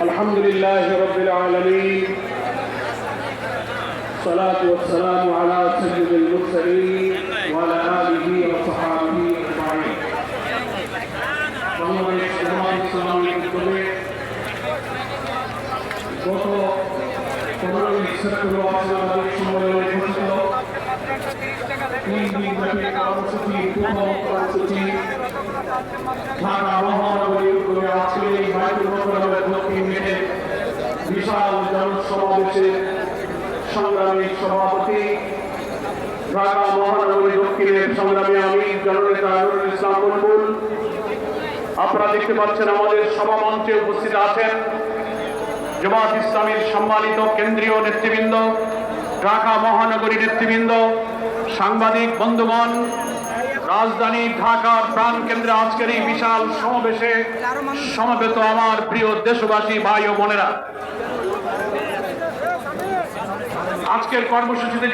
الحمد لله رب العالمين الصلاة والسلام على سيد المرسلين وعلى آله وصحبه أجمعين বাংলাদেশ জামাত ইসলামী উদ্যোগে গত পনেরোই সেপ্টেম্বর আন্তর্জাতিক সম্মেলনে ঘোষিত তিন দিনব্যাপী কর্মসূচি প্রথম কর্মসূচি ঢাকা মহানগরী জনসমাবেশের সংগ্রামী সভাপতি ঢাকা মহানগরী দক্ষিণের সংগ্রামী আমি জননেতা নুরুল ইসলাম বুলবুল। আপনারা দেখতে পাচ্ছেন আমাদের সভা মঞ্চে উপস্থিত আছেন জামাত ইসলামীর সম্মানিত কেন্দ্রীয় নেতৃবৃন্দ, ঢাকা মহানগরী নেতৃবৃন্দ, সাংবাদিক বন্ধুগণ, রাজধানী ঢাকার প্রাণ কেন্দ্রে আজকের এই বিশাল সমাবেশে সমবেত আমার প্রিয় দেশবাসী, ভাই ও বোনেরা। আজকের কর্মসূচিতে যে